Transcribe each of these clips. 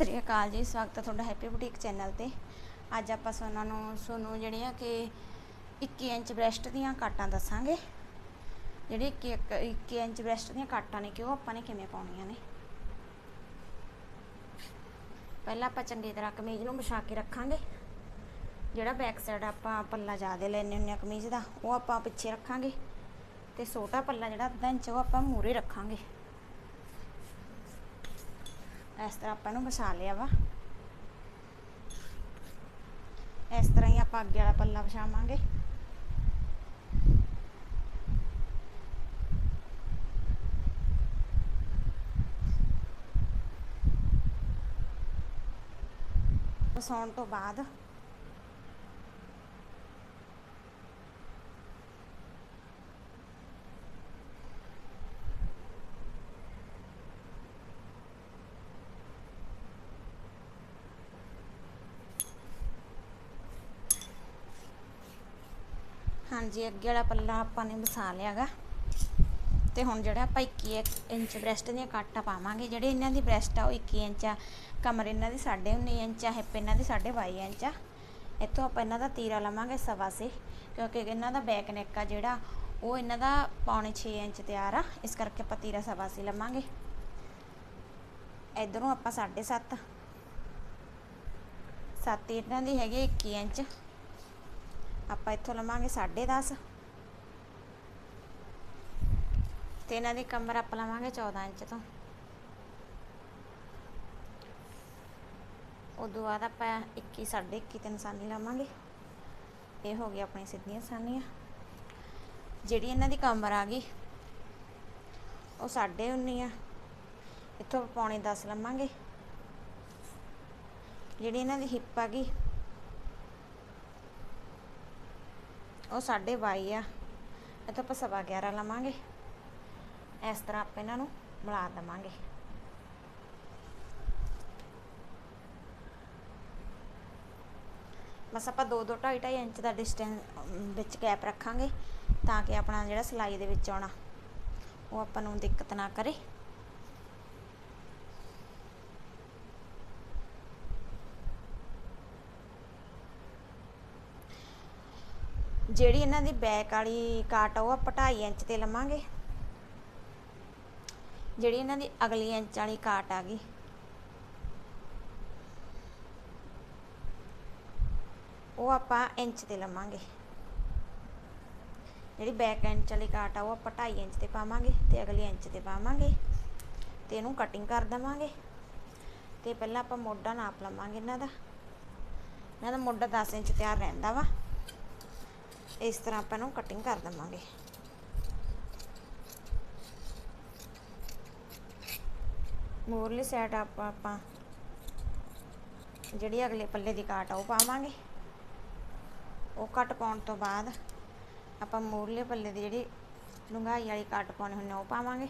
ਸ੍ਰੀ ਅਕਾਲ ਜੀ, ਸਵਾਗਤ ਹੈ ਤੁਹਾਡਾ ਹੈਪੀ ਬੁਟੀਕ ਚੈਨਲ ਤੇ। ਅੱਜ ਆਪਾਂ ਸੋਨਾ ਨੂੰ, ਸੋਨੂੰ ਜਿਹੜੀਆਂ ਕਿ 21 ਇੰਚ ਬ੍ਰੈਸਟ ਦੀਆਂ ਕਾਟਾਂ ਦੱਸਾਂਗੇ। ਜਿਹੜੀ 21 21 ਇੰਚ ਬ੍ਰੈਸਟ ਦੀਆਂ ਕਾਟਾਂ ਨੇ ਕਿ ਉਹ ਆਪਾਂ ਨੇ ਕਿਵੇਂ ਪਾਉਣੀਆਂ ਨੇ? ਪਹਿਲਾਂ ਆਪਾਂ ਚੰਗੀ ਤਰ੍ਹਾਂ ਕਮੀਜ਼ ਨੂੰ ਵਿਛਾ ਕੇ ਰੱਖਾਂਗੇ। ਜਿਹੜਾ ਬੈਕ ਸਾਈਡ ਆਪਾਂ ਪੱਲਾ ਜ਼ਿਆਦਾ ਲੈਣੇ ਹੁੰਨੇ ਆ ਕਮੀਜ਼ ਦਾ, ਉਹ ਆਪਾਂ ਪਿੱਛੇ ਰੱਖਾਂਗੇ। ਤੇ ਛੋਟਾ ਪੱਲਾ ਜਿਹੜਾ ਅੱਧਾ ਇੰਚ, ਉਹ ਆਪਾਂ ਮੂਰੇ ਰੱਖਾਂਗੇ। ਇਸ ਤਰ੍ਹਾਂ ਆਪਾਂ ਨੂੰ ਵਿਛਾ ਲਿਆ ਵਾ। ਇਸ ਤਰ੍ਹਾਂ ਹੀ ਆਪਾਂ ਅੱਗੇ ਵਾਲਾ ਪੱਲਾ ਵਿਛਾਵਾਂਗੇ ਵਸਾਉਣ ਤੋਂ ਬਾਅਦ ਹਾਂਜੀ, ਅੱਗੇ ਵਾਲਾ ਪੱਲਾ ਆਪਾਂ ਨੇ ਵਸਾ ਲਿਆਗਾ। ਤੇ ਹੁਣ ਜਿਹੜਾ ਆਪਾਂ 21 ਇੰਚ ਬ੍ਰੈਸਟ ਦੀਆਂ ਕਾਟਾਂ ਪਾਵਾਂਗੇ, ਜਿਹੜੇ ਇਹਨਾਂ ਦੀ ਬ੍ਰੈਸਟ ਆ, ਉਹ 21 ਇੰਚ ਆ। ਕਮਰ ਇਹਨਾਂ ਦੀ 19.5 ਇੰਚ ਆ, ਹਿੱਪ ਇਹਨਾਂ ਦੀ 22 ਇੰਚ ਆ। ਇੱਥੋਂ ਆਪਾਂ ਇਹਨਾਂ ਦਾ ਤੀਰਾ ਲਵਾਂਗੇ ਸਵਾ ਸੇ, ਕਿਉਂਕਿ ਇਹਨਾਂ ਦਾ ਬੈਕ ਨੈਕ ਆ ਜਿਹੜਾ, ਉਹ ਇਹਨਾਂ ਦਾ ਪੌਣੇ 6 ਇੰਚ ਤਿਆਰ ਆ। ਇਸ ਕਰਕੇ ਆਪਾਂ ਤੀਰਾ ਸਵਾ ਸੇ ਲਵਾਂਗੇ। ਇਧਰੋਂ ਆਪਾਂ 7.5 ਸੱਤ। ਇਹਨਾਂ ਦੀ ਹੈਗੀ 21 ਇੰਚ। ਆਪਾਂ ਇੱਥੋਂ ਲਵਾਂਗੇ 10.5 ਤੇ ਇਹਨਾਂ ਦੀ ਕਮਰ ਆਪਾਂ ਲਵਾਂਗੇ 14 ਇੰਚ ਤੋਂ। ਉਦੋਂ ਬਾਅਦ ਆਪਾਂ 21 21.5 ਤੇ ਨਿਸ਼ਾਨੀ ਲਾਵਾਂਗੇ। ਇਹ ਹੋ ਗਈ ਆਪਣੀ ਸਿੱਧੀਆਂ ਨਿਸ਼ਾਨੀਆਂ ਜਿਹੜੀ ਇਹਨਾਂ ਦੀ ਕਮਰ ਆ ਗਈ, ਉਹ 19.5 ਆ। ਇੱਥੋਂ ਪੌਣੇ 10 ਲਵਾਂਗੇ। ਜਿਹੜੀ ਇਹਨਾਂ ਦੀ ਹਿੱਪ ਆ ਗਈ ਉਹ 22 ਆ। ਇੱਥੇ ਆਪਾਂ ਸਵਾ 11 ਲਵਾਂਗੇ। ਇਸ ਤਰ੍ਹਾਂ ਆਪਾਂ ਇਹਨਾਂ ਨੂੰ ਮਿਲਾ ਦਵਾਂਗੇ। ਬਸ ਆਪਾਂ 2 2 2.5 2.5 ਇੰਚ ਦਾ ਡਿਸਟੈਂਸ ਵਿੱਚ ਗੈਪ ਰੱਖਾਂਗੇ ਤਾਂ ਕਿ ਆਪਣਾ ਜਿਹੜਾ ਸਿਲਾਈ ਦੇ ਵਿੱਚ ਆਉਣਾ, ਉਹ ਆਪਾਂ ਨੂੰ ਦਿੱਕਤ ਨਾ ਕਰੇ। ਜਿਹੜੀ ਇਹਨਾਂ ਦੀ ਬੈਕ ਵਾਲੀ ਕਾਟ ਆ, ਉਹ ਆਪਾਂ 2.5 ਇੰਚ ਤੇ ਲਵਾਂਗੇ। ਜਿਹੜੀ ਇਹਨਾਂ ਦੀ ਅਗਲੀ ਇੰਚ ਵਾਲੀ ਕਾਟ ਆ ਗਈ। ਉਹ ਆਪਾਂ ਇੰਚ ਤੇ ਲਵਾਂਗੇ। ਜਿਹੜੀ ਬੈਕ ਇੰਚ ਵਾਲੀ ਕਾਟ ਆ, ਉਹ ਆਪਾਂ 2.5 ਇੰਚ ਤੇ ਪਾਵਾਂਗੇ ਤੇ ਅਗਲੀ ਇੰਚ ਤੇ ਪਾਵਾਂਗੇ ਤੇ ਇਹਨੂੰ ਕਟਿੰਗ ਕਰ ਦਵਾਂਗੇ। ਤੇ ਪਹਿਲਾਂ ਆਪਾਂ ਮੋਢਾ ਨਾਪ ਲਵਾਂਗੇ ਇਹਨਾਂ ਦਾ। ਇਹਨਾਂ ਦਾ ਮੋਢਾ 10 ਇੰਚ ਤਿਆਰ ਰਹਿੰਦਾ ਵਾ। ਇਸ ਤਰ੍ਹਾਂ ਆਪਾਂ ਨੂੰ ਕਟਿੰਗ ਕਰ ਦਵਾਂਗੇ। ਮੋਰਲੀ ਸਾਈਡ ਆਪਾਂ ਆਪਾਂ ਜਿਹੜੀ ਅਗਲੇ ਪੱਲੇ ਦੀ ਕਾਟ ਆ ਉਹ ਪਾਵਾਂਗੇ। ਉਹ ਕੱਟ ਪਾਉਣ ਤੋਂ ਬਾਅਦ ਆਪਾਂ ਮੋਰਲੇ ਪੱਲੇ ਦੀ ਜਿਹੜੀ ਡੂੰਘਾਈ ਵਾਲੀ ਕੱਟ ਪਾਉਣੀ ਹੁੰਦੀ ਉਹ ਪਾਵਾਂਗੇ।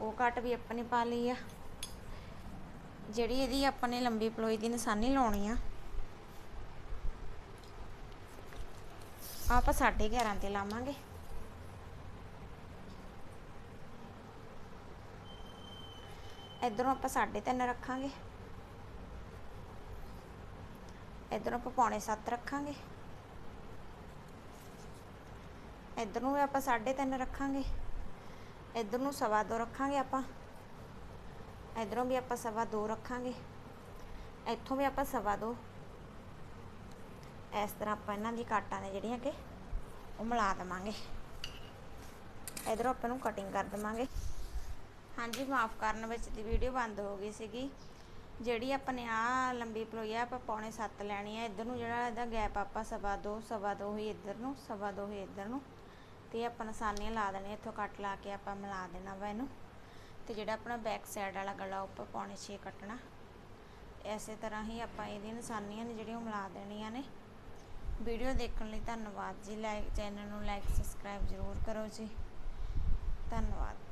ਉਹ ਕੱਟ ਵੀ ਆਪਾਂ ਨੇ ਪਾ ਲਈ ਆ। ਜਿਹੜੀ ਇਹਦੀ ਆਪਾਂ ਨੇ ਲੰਬੀ ਪਲੋਈ ਦੀ ਨਿਸ਼ਾਨੀ ਲਾਉਣੀ ਆ। ਆਪਾਂ 11.5 ਤੇ ਲਾਵਾਂਗੇ। ਇਧਰੋਂ ਆਪਾਂ 3.5 ਰੱਖਾਂਗੇ। ਇਧਰੋਂ ਆਪਾਂ ਪੌਣੇ 7 ਰੱਖਾਂਗੇ। ਇਧਰ ਨੂੰ ਵੀ ਆਪਾਂ 3.5 ਰੱਖਾਂਗੇ। ਇਧਰ ਨੂੰ ਸਵਾ 2 ਰੱਖਾਂਗੇ ਆਪਾਂ। ਇਧਰੋਂ ਵੀ ਆਪਾਂ ਸਵਾ 2 ਰੱਖਾਂਗੇ। ਇੱਥੋਂ ਵੀ ਆਪਾਂ ਸਵਾ 2 ਇਸ ਤਰ੍ਹਾਂ ਆਪਾਂ ਇਹਨਾਂ ਦੀ ਕਾਟਾਂ ਨੇ ਜਿਹੜੀਆਂ ਕਿ ਉਹ ਮਿਲਾ ਦਵਾਂਗੇ। ਇਧਰੋਂ ਆਪਾਂ ਨੂੰ ਕਟਿੰਗ ਕਰ ਦਵਾਂਗੇ। ਹਾਂਜੀ, ਮਾਫ ਕਰਨ ਵਿੱਚ ਦੀ ਵੀਡੀਓ ਬੰਦ ਹੋ ਗਈ ਸੀਗੀ। ਜਿਹੜੀ ਆਪਾਂ ਨੇ ਆ ਲੰਬੀ ਪਲੋਈ ਆ, ਆਪਾਂ ਪੌਣੇ 7 ਲੈਣੀ ਆ। ਇਧਰ ਨੂੰ ਜਿਹੜਾ ਇਹਦਾ ਗੈਪ ਆਪਾਂ ਸਵਾ 2 ਸਵਾ 2 ਹੀ ਇਧਰ ਨੂੰ, ਸਵਾ 2 ਹੀ ਇਧਰ ਨੂੰ। ਤੇ ਆਪਾਂ ਨਿਸ਼ਾਨੀਆਂ ਲਾ ਦੇਣੀਆਂ, ਇੱਥੋਂ ਕੱਟ ਲਾ ਕੇ ਆਪਾਂ ਮਿਲਾ ਦੇਣਾ ਵਾ ਇਹਨੂੰ। ਤੇ ਜਿਹੜਾ ਆਪਣਾ ਬੈਕ ਸਾਈਡ ਵਾਲਾ ਗਲਾ ਉੱਪਰ ਪੌਣੇ 6 ਕੱਟਣਾ। ਐਸੇ ਤਰ੍ਹਾਂ ਹੀ ਆਪਾਂ ਇਹਦੀਆਂ ਨਿਸ਼ਾਨੀਆਂ ਨੇ ਜਿਹੜੀਆਂ ਉਹ ਮਿਲਾ ਦੇਣੀਆਂ ਨੇ। ਵੀਡੀਓ ਦੇਖਣ ਲਈ ਧੰਨਵਾਦ ਜੀ। ਲਾਈਕ ਚੈਨਲ ਨੂੰ ਲਾਈਕ ਸਬਸਕ੍ਰਾਈਬ ਜ਼ਰੂਰ ਕਰੋ ਜੀ। ਧੰਨਵਾਦ।